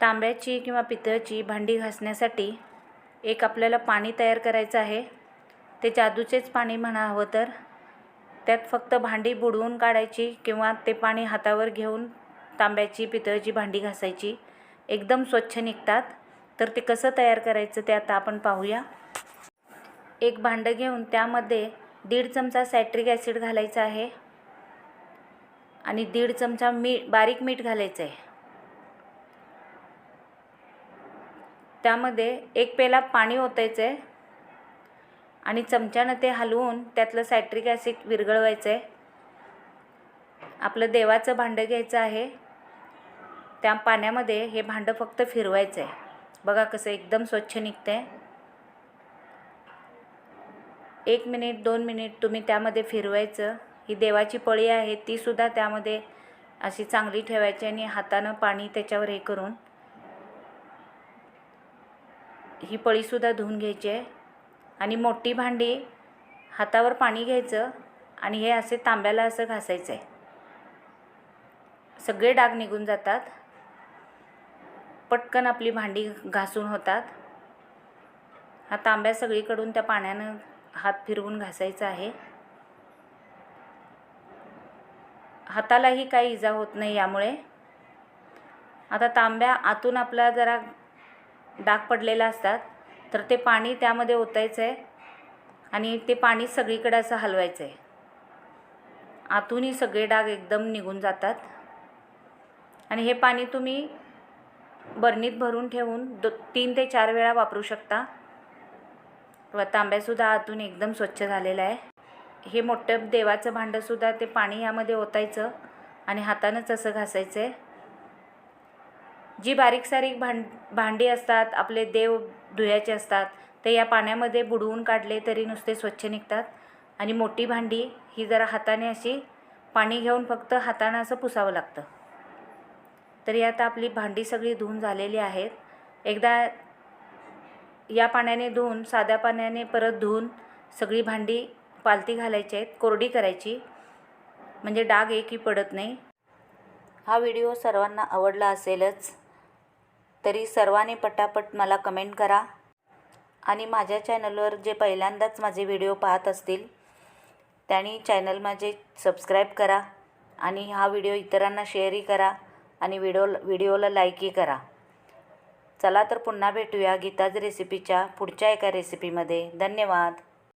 तांब्याची किंवा पितळची भांडी घासण्यासाठी एक आपल्याला पाणी तयार करायचं आहे. ते जादूचेच पाणी म्हणा हवं तर. त्यात फक्त भांडी बुडवून काढायची किंवा ते पाणी हातावर घेऊन तांब्याची पितळची भांडी घासायची. एकदम स्वच्छ निघतात. तर ते कसं तयार करायचं ते आता आपण पाहूया. एक भांडं घेऊन त्यामध्ये दीड चमचा सॅट्रिक ॲसिड घालायचं आहे. आणि दीड चमचा मीठ बारीक मीठ घालायचं आहे. त्यामध्ये एक पेला पाणी ओतायचं आहे आणि चमच्यानं ते हलवून त्यातलं सायट्रिक ॲसिड विरघळवायचं आहे आपलं देवाचं भांडं घ्यायचं आहे. त्या पाण्यामध्ये हे भांडं फक्त फिरवायचं आहे बघा कसं एकदम स्वच्छ निघतं आहे एक मिनिट दोन मिनिट तुम्ही त्यामध्ये फिरवायचं. ही देवाची पळी आहे तीसुद्धा त्यामध्ये अशी चांगली ठेवायची आणि हातानं पाणी त्याच्यावर हे करून ही पळीसुद्धा धुवून घ्यायची आहे. आणि मोठी भांडी हातावर पाणी घ्यायचं आणि हे असे तांब्याला असं घासायचं आहे. सगळे डाग निघून जातात. पटकन आपली भांडी घासून होतात. हा तांब्या सगळीकडून त्या पाण्यानं हात फिरवून घासायचा आहे. हातालाही काही इजा होत नाही यामुळे. आता तांब्या आतून आपला जरा डाग पडलेला असतात तर ते पाणी त्यामध्ये ओतायचं आहे आणि ते पाणी सगळीकडे असं हलवायचं आहे आतूनही सगळे डाग एकदम निघून जातात. आणि हे पाणी तुम्ही बरणीत भरून ठेवून दो तीन ते चार वेळा वापरू शकता. व तांब्यासुद्धा आतून एकदम स्वच्छ झालेलं आहे. हे मोठं देवाचं भांडंसुद्धा ते पाणी यामध्ये ओतायचं आणि हातानंच असं घासायचं आहे जी बारीक सारीक भांड भांडी असतात आपले देव धुयाचे असतात ते या पाण्यामध्ये बुडवून काढले तरी नुसते स्वच्छ निघतात. आणि मोठी भांडी ही जरा हाताने अशी पाणी घेऊन फक्त हाताने असं पुसावं लागतं. तरी आता आपली भांडी सगळी धुवून झालेली आहेत. एकदा या पाण्याने धुवून साध्या पाण्याने परत धुवून सगळी भांडी पालती घालायची आहेत कोरडी करायची. म्हणजे डाग एकही पडत नाही. हा व्हिडिओ सर्वांना आवडला असेलच. तरी सर्वांनी पटापट मला कमेंट करा. आणि माझ्या चॅनलवर जे पहिल्यांदाच माझे व्हिडिओ पाहत असतील त्यांनी चॅनल माझे सबस्क्राईब करा आणि हा व्हिडिओ इतरांना शेअरही करा आणि व्हिडिओ व्हिडिओला लाईकही करा. चला तर पुन्हा भेटूया गीताज रेसिपीच्या पुढच्या एका रेसिपीमध्ये धन्यवाद.